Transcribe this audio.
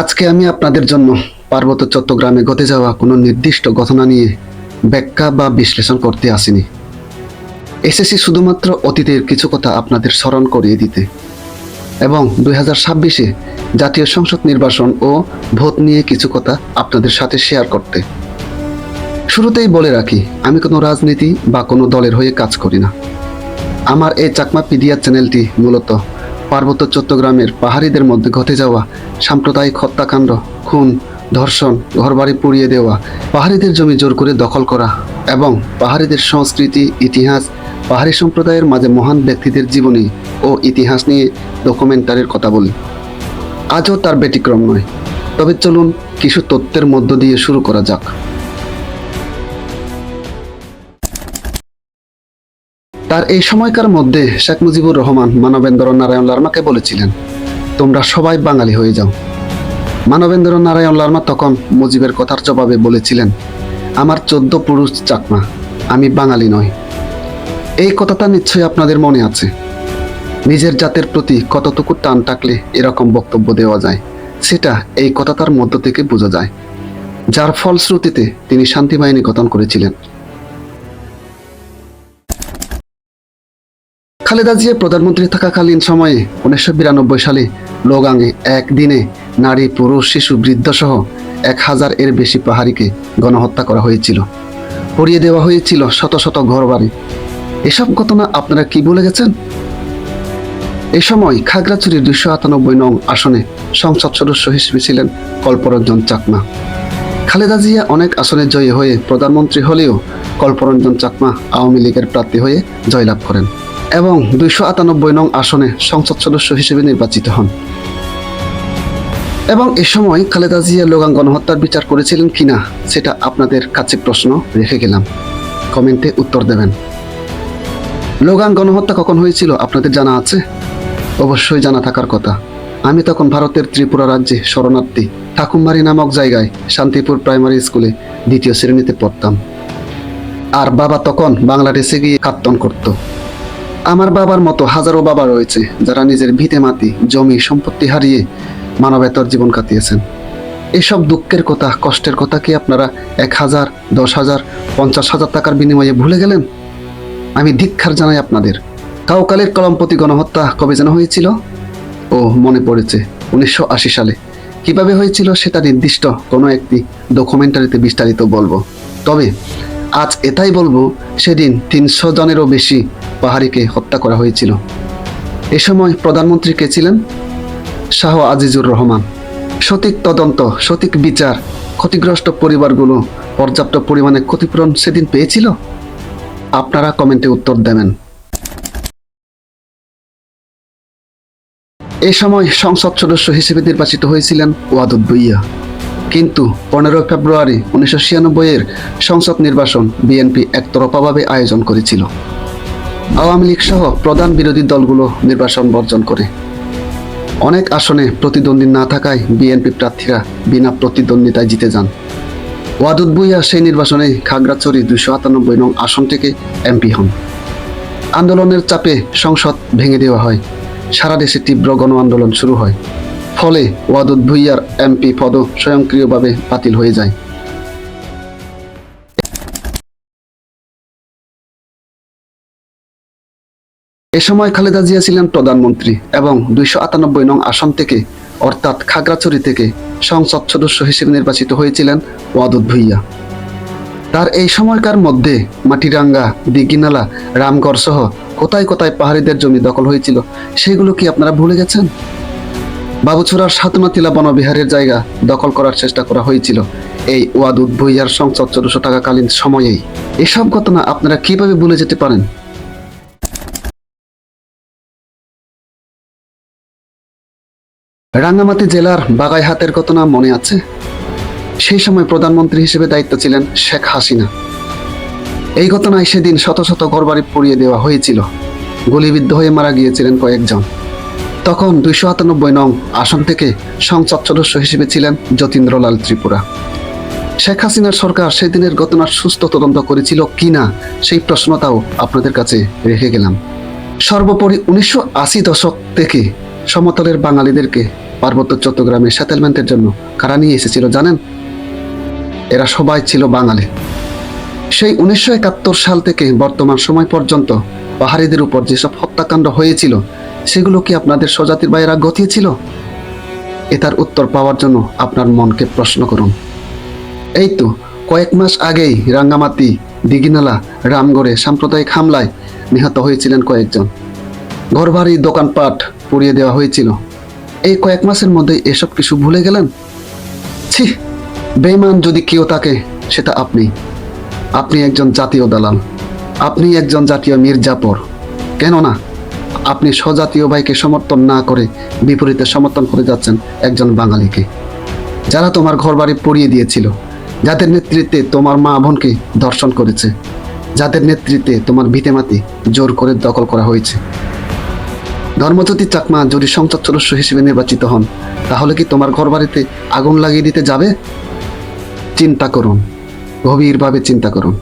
আজকে আমি আপনাদের জন্য পার্বত্য চট্টগ্রামে ঘটে যাওয়া কোনো নির্দিষ্ট ঘটনা নিয়ে ব্যাখ্যা বা বিশ্লেষণ করতে আসিনি। এসেছি শুধুমাত্র অতীতের কিছু কথা আপনাদের স্মরণ করিয়ে দিতে। এবং দুই হাজার ছাব্বিশে জাতীয় সংসদ নির্বাচন ও ভোট নিয়ে কিছু কথা আপনাদের সাথে শেয়ার করতে। শুরুতেই বলে রাখি, আমি কোনো রাজনীতি বা কোনো দলের হয়ে কাজ করি না। আমার এই চাকমা পিডিয়া চ্যানেলটি মূলত পার্বত্য চট্টগ্রামের পাহাড়িদের মধ্যে ঘটে যাওয়া সাম্প্রদায়িক হত্যাকাণ্ড, খুন, ধর্ষণ, ঘরবাড়ি পুড়িয়ে দেওয়া, পাহাড়িদের জমি জোর করে দখল করা এবং পাহাড়িদের সংস্কৃতি, ইতিহাস, পাহাড়ি সম্প্রদায়ের মাঝে মহান ব্যক্তিদের জীবনী ও ইতিহাস নিয়ে ডকুমেন্টারির কথা বলি। আজও তার ব্যতিক্রম নয়। তবে চলুন কিছু তথ্যের মধ্য দিয়ে শুরু করা যাক। তার এই সময়কার মধ্যে শেখ মুজিবুর রহমান মানবেন্দ্র নারায়ণ লার্মাকে বলেছিলেন, তোমরা সবাই বাঙালি হয়ে যাও। মানবেন্দ্র নারায়ণ লার্মা তখন মুজিবের কথার জবাবে বলেছিলেন, আমার চোদ্দ পুরুষ চাকমা, আমি বাঙালি নই। এই কথাটা নিশ্চয়ই আপনাদের মনে আছে। নিজের জাতের প্রতি কতটুকু টান টাকলে এরকম বক্তব্য দেওয়া যায়, সেটা এই কথাটার মধ্য থেকে বোঝা যায়। যার ফলশ্রুতিতে তিনি শান্তি বাহিনী গঠন করেছিলেন। খালেদা জিয়া প্রধানমন্ত্রী থাকাকালীন সময়ে উনিশশো বিরানব্বই সালে লোগাঙে একদিনে নারী, পুরুষ, শিশু বৃদ্ধ সহ এক হাজার এর বেশি পাহাড়িকে গণহত্যা করা হয়েছিল। পড়িয়ে দেওয়া হয়েছিল শত শত ঘরবাড়ি। এসব ঘটনা আপনারা কি বলে গেছেন? এ সময় খাগড়াছড়ির দুইশো আটানব্বই নং আসনে সংসদ সদস্য হিসেবে ছিলেন কল্পরঞ্জন চাকমা। খালেদা জিয়া অনেক আসনে জয়ী হয়ে প্রধানমন্ত্রী হলেও কল্পরঞ্জন চাকমা আওয়ামী লীগের প্রার্থী হয়ে জয়লাভ করেন। এবং দুইশো আটানব্বই নং আসনে সংসদ সদস্য হিসেবে নির্বাচিত হন। এবং এ সময় খালেদা জিয়া লোগান গণহত্যার বিচার করেছিলেন কিনা, সেটা আপনাদের কাছে প্রশ্ন রেখে গেলাম। কমেন্টে উত্তর দেবেন। লোগান গণহত্যা কখন হয়েছিল আপনাদের জানা আছে? অবশ্যই জানা থাকার কথা। আমি তখন ভারতের ত্রিপুরা রাজ্যে শরণার্থী ঠাকুরমারি নামক জায়গায় শান্তিপুর প্রাইমারি স্কুলে দ্বিতীয় শ্রেণীতে পড়তাম। আর বাবা তখন বাংলাদেশে গিয়ে কাত্তন করতো। আমার বাবার মতো হাজারো বাবা রয়েছে যারা নিজের ভিটে মাটি, জমি, সম্পত্তি হারিয়ে মানবেতর জীবন কাটিয়েছেন। এসব দুঃখের কথা, কষ্টের কথা কি আপনারা এক হাজার, দশ হাজার, পঞ্চাশ হাজার টাকার বিনিময়ে ভুলে গেলেন? আমি ধিক্ষার জানাই আপনাদের। কাউকালের কলমপতি গণহত্যা কবে যেন হয়েছিল? ও, মনে পড়েছে, উনিশশো আশি সালে। কীভাবে হয়েছিল সেটা নির্দিষ্ট কোনো একটি ডকুমেন্টারিতে বিস্তারিত বলব। তবে আজ এটাই বলব, সেদিন তিনশো জনেরও বেশি পাহাড়িকে হত্যা করা হয়েছিল। এ সময় প্রধানমন্ত্রী কে ছিলেন? শাহ আজিজুর রহমান। সঠিক তদন্ত, সঠিক বিচার, ক্ষতিগ্রস্ত পরিবারগুলো পর্যাপ্ত পরিমাণে ক্ষতিপূরণ সেদিন পেয়েছিল? আপনারা কমেন্টে উত্তর দেবেন। এ সময় সংসদ সদস্য হিসেবে নির্বাচিত হয়েছিলেন ওয়াদুদ ভুইয়া কিন্তু পনেরোই ফেব্রুয়ারি উনিশশো ছিয়ানব্বইয়ের সংসদ নির্বাচন বিএনপি একতরফাভাবে আয়োজন করেছিল। আওয়ামী লীগ সহ প্রধান বিরোধী দলগুলো নির্বাচন বর্জন করে। অনেক আসনে প্রতিদ্বন্দ্বী না থাকায় বিএনপি প্রার্থীরা বিনা প্রতিদ্বন্দ্বিতায় জিতে যান। ওয়াদুদ ভুইয়া সেই নির্বাচনে খাগড়াছড়ি দুশো আটানব্বই নং আসন থেকে এমপি হন। আন্দোলনের চাপে সংসদ ভেঙে দেওয়া হয়। সারা দেশে তীব্র গণ আন্দোলন শুরু হয়। ফলে ওয়াদুদ ভুইয়ার এমপি পদ স্বয়ংক্রিয়ভাবে বাতিল হয়ে যায়। এ সময় খালেদা জিয়া ছিলেন প্রধানমন্ত্রী এবং দুইশো আটানব্বই নং আসন থেকে, অর্থাৎ খাগড়াছড়ি থেকে, সংসদ সদস্য হিসেবে নির্বাচিত হয়েছিলেন ওয়াদুদ ভুইয়া। তার এই সময়কার মধ্যে মাটিরাঙ্গা, দিঘিনালা রামগড় সহ কোথায় কোথায় পাহাড়িদের জমি দখল হয়েছিল, সেগুলো কি আপনারা ভুলে গেছেন? বাবুছড়ার সাতনাতিলা বনবিহারের জায়গা দখল করার চেষ্টা করা হয়েছিল এই ওয়াদুদ ভুইয়ার সংসদ সদস্য থাকাকালীন সময়েই। এসব ঘটনা আপনারা কীভাবে ভুলে যেতে পারেন? রাঙ্গামাটি জেলার বাগাইহাটের ঘটনা মনে আছে? সেই সময় প্রধানমন্ত্রী হিসেবে দায়িত্ব ছিলেন শেখ হাসিনা। এই ঘটনায় সেদিন শত শত ঘরবাড়ি পুড়িয়ে দেওয়া হয়েছিল। গুলিবিদ্ধ হয়ে মারা গিয়েছিলেন কয়েকজন। তখন দুইশো আটানব্বই নং আসন থেকে সংসদ সদস্য হিসেবে ছিলেন যতীন্দ্রলাল ত্রিপুরা। শেখ হাসিনার সরকার সেদিনের ঘটনার সুস্থ তদন্ত করেছিল কিনা সেই প্রশ্নটাও আপনাদের কাছে রেখে গেলাম। সর্বোপরি উনিশশো আশি দশক থেকে সমতলের বাঙালিদেরকে পার্বত্য চট্টগ্রামে সেটেলমেন্টের জন্য। কারা নিয়ে এসেছিল জানেন? এরা সবাই ছিল বাঙালি। সেই উনিশশো একাত্তর সাল থেকে বর্তমান সময় পর্যন্ত পাহাড়িদের উপর যেসব হত্যাকাণ্ড হয়েছিল, সেগুলো কি আপনাদের স্বজাতির বাইরা গতিয়েছিল? এটার উত্তর পাওয়ার জন্য আপনার মনকে প্রশ্ন করুন। এই তো, কয়েক মাস আগেই রাঙ্গামাতি দিঘিনালা, রামগড়ে সাম্প্রদায়িক হামলায় নিহত হয়েছিলেন কয়েকজন। ঘরবাড়ি, দোকানপাট পুড়িয়ে দেওয়া হয়েছিল। এই কয়েক মাসের মধ্যে এসব কিছু ভুলে গেলেন? ছি বেমান যদি কেউ থাকে সেটা আপনি। আপনি একজন জাতীয় দালাল। আপনি একজন জাতীয় মির্জাপর। কেননা, আপনি স্বজাতীয় ভাইকে সমর্থন না করে, বিপরীতে সমর্থন করে যাচ্ছেন একজন বাঙালিকে। যারা তোমার ঘরবাড়ি পড়িয়ে দিয়েছিল, যাদের নেতৃত্বে তোমার মা বোনকে দর্শন করেছে, যাদের নেতৃত্বে তোমার ভিটেমাতি জোর করে দখল করা হয়েছে। ধর্মজ্যোতি চাকমা যদি সংসদ সদস্য হিসেবে নির্বাচিত হন, তাহলে কি তোমার ঘরবাড়িতে আগুন লাগিয়ে দিতে যাবে? চিন্তা করুন, গভীরভাবে চিন্তা করুন।